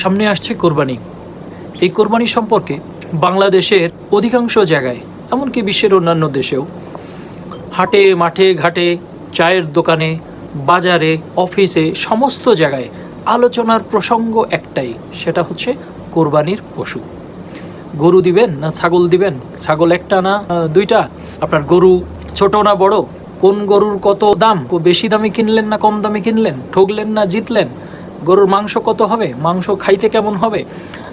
সামনে আসছে কোরবানি। এই কোরবানি সম্পর্কে বাংলাদেশের অধিকাংশ জায়গায়, এমনকি বিশ্বের অন্যান্য দেশেও, হাটে, মাঠে, ঘাটে, চায়ের দোকানে, বাজারে, অফিসে, সমস্ত জায়গায় আলোচনার প্রসঙ্গ একটাই, সেটা হচ্ছে কোরবানির পশু। গরু দিবেন না ছাগল দিবেন? ছাগল একটা না দুইটা? আপনার গরু ছোট না বড়? কোন গরুর কত দাম? বেশি দামে কিনলেন না কম দামে কিনলেন? ঠকলেন না জিতলেন? গরুর মাংস কত হবে? মাংস খাইতে কেমন হবে?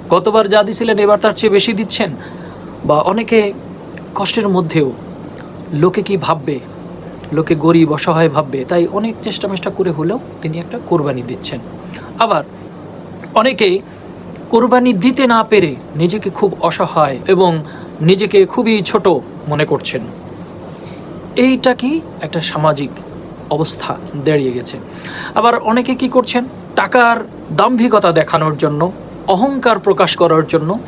গতবার যা দিছিলেন, এবার তার চেয়ে বেশি দিচ্ছেন? বা অনেকে কষ্টের মধ্যেও লোকে কি ভাববে? লোকে গরিব, অসহায় ভাববে। তাই অনেক চেষ্টা মেষ্টা করে হলেও তিনি একটা কোরবানি দিচ্ছেন। আবার অনেকে কোরবানি দিতে না পেরে নিজেকে খুব অসহায় এবং নিজেকে খুবই ছোট মনে করছেন। এইটা কি একটা সামাজিক অবস্থা দাঁড়িয়ে গেছে। আবার অনেকে কি করছেন? টাকার দাম্ভিকতা দেখানোর জন্য, অহংকার প্রকাশ করার জন্য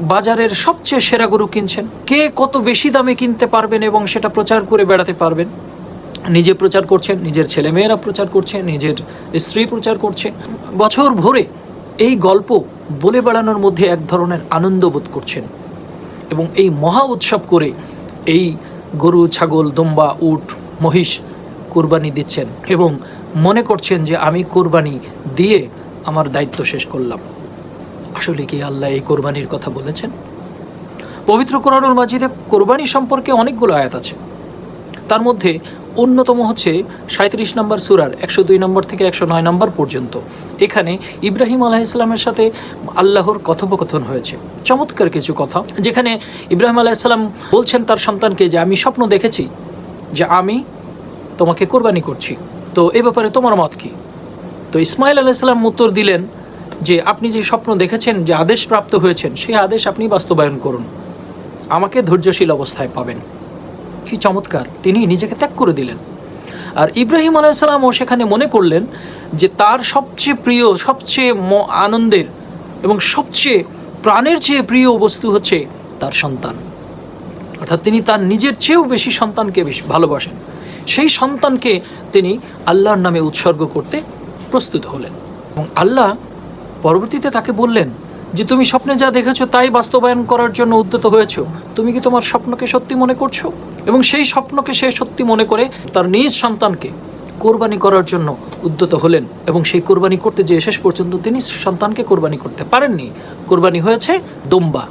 বাজারের সবচেয়ে সেরা গরু কিনছেন। কে কত বেশি দামে কিনতে পারবেন এবং সেটা প্রচার করে বেড়াতে পারবেন? নিজে প্রচার করছেন, নিজের ছেলেমেয়েরা প্রচার করছে, নিজের স্ত্রী প্রচার করছে। বছর ভরে এই গল্প বলে বেড়ানোর মধ্যে এক ধরনের আনন্দ বোধ করছেন এবং এই মহা উৎসব করে এই গরু, ছাগল, দম্বা, উট, মহিষ কোরবানি দিচ্ছেন এবং মনে করছেন যে আমি কোরবানি দিয়ে আমার দায়িত্ব শেষ করলাম। আসলে কি আল্লাহ এই কোরবানির কথা বলেছেন? পবিত্র কোরআনুল মাজিদে কোরবানি সম্পর্কে অনেকগুলো আয়াত আছে। তার মধ্যে অন্যতম হচ্ছে সাঁত্রিশ নম্বর সুরার একশো দুই নম্বর থেকে একশো নয় নম্বর পর্যন্ত। এখানে ইব্রাহিম আলাহ ইসলামের সাথে আল্লাহর কথোপকথন হয়েছে। চমৎকার কিছু কথা। যেখানে ইব্রাহিম আলাহ ইসলাম বলছেন তার সন্তানকে যে, আমি স্বপ্ন দেখেছি যে আমি তোমাকে কোরবানি করছি। তো এ ব্যাপারে তোমার মত কি? তো ইসমাইল আলাইসাল্লাম উত্তর দিলেন যে, আপনি যে স্বপ্ন দেখেছেন, যে আদেশ প্রাপ্ত হয়েছেন, সেই আদেশ আপনি বাস্তবায়ন করুন। আমাকে ধৈর্যশীল অবস্থায় পাবেন। কি চমৎকার, তিনি নিজেকে ত্যাগ করে দিলেন। আর ইব্রাহিম আলাইসালামও সেখানে মনে করলেন যে, তার সবচেয়ে প্রিয়, সবচেয়ে আনন্দের এবং সবচেয়ে প্রাণের চেয়ে প্রিয় বস্তু হচ্ছে তার সন্তান। অর্থাৎ তিনি তার নিজের চেয়েও বেশি সন্তানকে বেশি ভালোবাসেন। সেই সন্তানকে তিনি আল্লাহর নামে উৎসর্গ করতে প্রস্তুত হলেন। এবং আল্লাহ পরবর্তীতে তাকে বললেন যে, তুমি স্বপ্নে যা দেখেছ তাই বাস্তবায়ন করার জন্য উদ্যত হয়েছো। তুমি কি তোমার স্বপ্নকে সত্যি মনে করছ? এবং সেই স্বপ্নকে সে সত্যি মনে করে তার নিজ সন্তানকে কোরবানি করার জন্য উদ্যত হলেন। এবং সেই কোরবানি করতে যে শেষ পর্যন্ত তিনি সন্তানকে কোরবানি করতে পারেননি, কোরবানি হয়েছে দম্বা।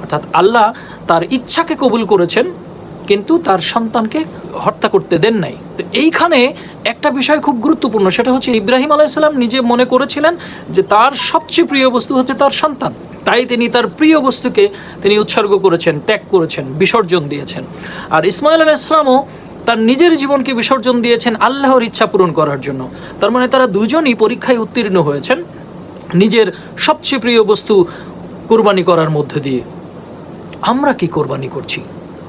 অর্থাৎ আল্লাহ তার ইচ্ছাকে কবুল করেছেন কিন্তু তার সন্তানকে হত্যা করতে দেন নাই। তো এইখানে একটা বিষয় খুব গুরুত্বপূর্ণ, সেটা হচ্ছে ইব্রাহিম আলাইসাল্লাম নিজে মনে করেছিলেন যে তার সবচেয়ে প্রিয় বস্তু হচ্ছে তার সন্তান। তাই তিনি তার প্রিয় বস্তুকে তিনি উৎসর্গ করেছেন, ত্যাগ করেছেন, বিসর্জন দিয়েছেন। আর ইসমাইল আলাহ ইসলামও তার নিজের জীবনকে বিসর্জন দিয়েছেন আল্লাহর ইচ্ছা পূরণ করার জন্য। তার মানে তারা দুজনই পরীক্ষায় উত্তীর্ণ হয়েছেন নিজের সবচেয়ে প্রিয় বস্তু কোরবানি করার মধ্য দিয়ে। আমরা কি কোরবানি করছি?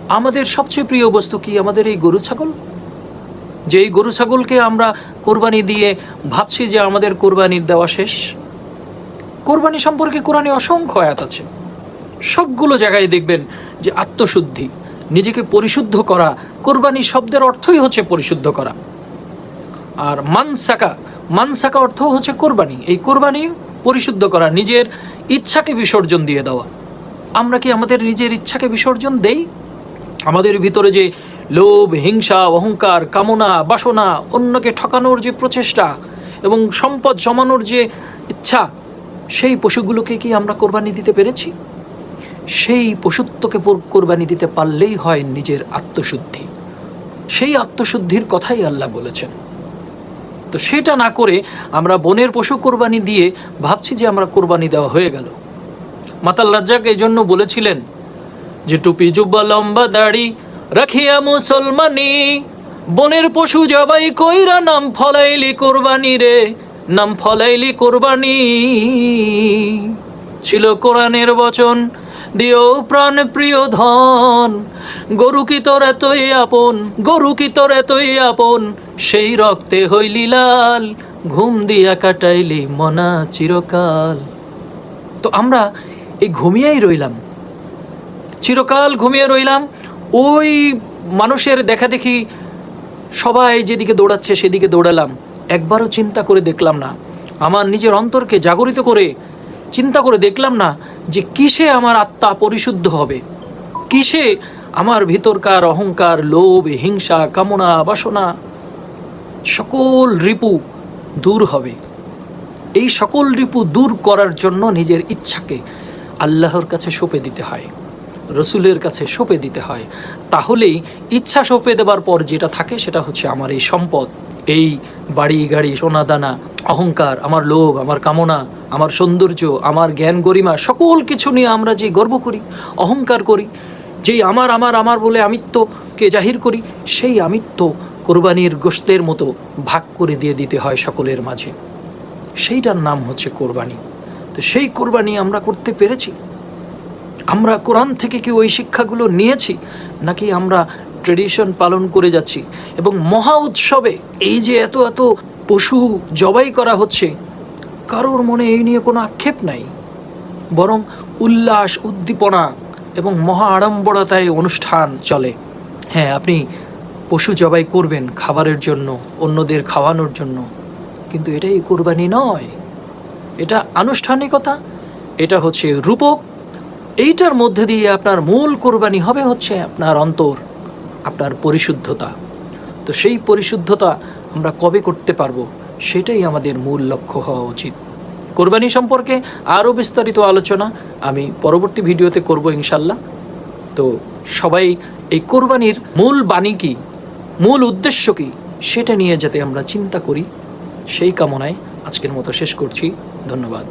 আমাদের সবচেয়ে প্রিয় বস্তু কি আমাদের এই গরু ছাগল? যে এই গরু ছাগলকে আমরা কোরবানি দিয়ে ভাবছি যে আমাদের কোরবানির দেওয়া শেষ। কোরবানি সম্পর্কে কোরআনে অসংখ্য আয়াত আছে। সবগুলো জায়গায় দেখবেন যে আত্মশুদ্ধি, নিজেকে পরিশুদ্ধ করা, কোরবানি শব্দের অর্থই হচ্ছে পরিশুদ্ধ করা। আর মানসাকা মানসাকা অর্থ হচ্ছে কোরবানি। এই কোরবানি পরিশুদ্ধ করা, নিজের ইচ্ছাকে বিসর্জন দিয়ে দেওয়া। আমরা কি আমাদের নিজের ইচ্ছাকে বিসর্জন দেই? আমাদের ভিতরে যে লোভ, হিংসা, অহংকার, কামনা, বাসনা, অন্যকে ঠকানোর যে প্রচেষ্টা এবং সম্পদ জমানোর যে ইচ্ছা, সেই পশুগুলোকে কি আমরা কোরবানি দিতে পেরেছি? সেই পশুত্বকে কোরবানি দিতে পারলেই হয় নিজের আত্মশুদ্ধি। সেই আত্মশুদ্ধির কথাই আল্লাহ বলেছেন। তো সেটা না করে আমরা বনের পশু কোরবানি দিয়ে ভাবছি যে আমরা কোরবানি দেওয়া হয়ে গেল। মাতাল রাজ্জাক এই জন্য বলেছিলেন যে টুপি জুব্বা লম্বা দাড়ি রাখিয়া মুসলমানি, বনের পশু জবাই কইরা নাম ফলাইলি কোরবানি রে, নাম ফলাইলি কোরবানি। ছিল কোরআনের বচন, দিও প্রাণ প্রিয় ধন, গরু কি তোর এতই আপন, গরু কি তোর এতই আপন, সেই রক্তে হইলি লাল, ঘুম দিয়া কাটাইলি মনা চিরকাল। তো আমরা এই ঘুমিয়েই রইলাম। চিরকাল ঘুমিয়ে রইলাম। ওই মানুষের দেখা দেখি সবাই যেদিকে দৌড়াচ্ছে সেদিকে দৌড়ালাম। একবারও চিন্তা করে দেখলাম না। আমার নিজের অন্তরকে জাগরিত করে চিন্তা করে দেখলাম না যে কিসে আমার আত্মা পরিশুদ্ধ হবে। কিসে আমার ভিতরকার অহংকার, লোভ, হিংসা, কামনা, বাসনা সকল রিপু দূর হবে। এই সকল রিপু দূর করার জন্য নিজের ইচ্ছাকে আল্লাহর কাছে সঁপে দিতে হয়। রসুলের কাছে সঁপে দিতে হয়। তাহলেই ইচ্ছা সঁপে দেবার পর যেটা থাকে সেটা হচ্ছে আমার এই সম্পদ। এই বাড়ি, গাড়ি সোনা দানা অহংকার, আমার লোভ, আমার কামনা, আমার সৌন্দর্য, আমার জ্ঞান গরিমা, সকল কিছু নিয়ে আমরা যে গর্ব করি, অহংকার করি, যেই আমার আমার আমার বলে আমিত্বকে জাহির করি, সেই আমিত্ব কোরবানির গোস্তের মতো ভাগ করে দিয়ে দিতে হয় সকলের মাঝে। সেইটার নাম হচ্ছে কোরবানি। তো সেই কোরবানি আমরা করতে পেরেছি? আমরা কোরআন থেকে কি ওই শিক্ষাগুলো নিয়েছি, নাকি আমরা ট্রেডিশন পালন করে যাচ্ছি? এবং মহা উৎসবে এই যে এত এত পশু জবাই করা হচ্ছে, কারোর মনে এই নিয়ে কোনো আক্ষেপ নাই। বরং উল্লাস, উদ্দীপনা এবং মহা আড়ম্বরতায় অনুষ্ঠান চলে। হ্যাঁ আপনি পশু জবাই করবেন খাবারের জন্য, অন্যদের খাওয়ানোর জন্য। কিন্তু এটাই কোরবানি নয়। এটা আনুষ্ঠানিকতা, এটা হচ্ছে রূপক এইটার মধ্যে দিয়ে আপনার মূল কোরবানি হবে হচ্ছে আপনার অন্তর, আপনার পরিশুদ্ধতা। তো সেই পরিশুদ্ধতা আমরা কবে করতে পারব সেটাই আমাদের মূল লক্ষ্য হওয়া উচিত। কোরবানি সম্পর্কে আরও বিস্তারিত আলোচনা আমি পরবর্তী ভিডিওতে করব ইনশাল্লাহ তো সবাই এই কোরবানির মূল বাণী কী, মূল উদ্দেশ্য কী সেটা নিয়ে যাতে আমরা চিন্তা করি, সেই কামনায় আজকের মতো শেষ করছি। ধন্যবাদ।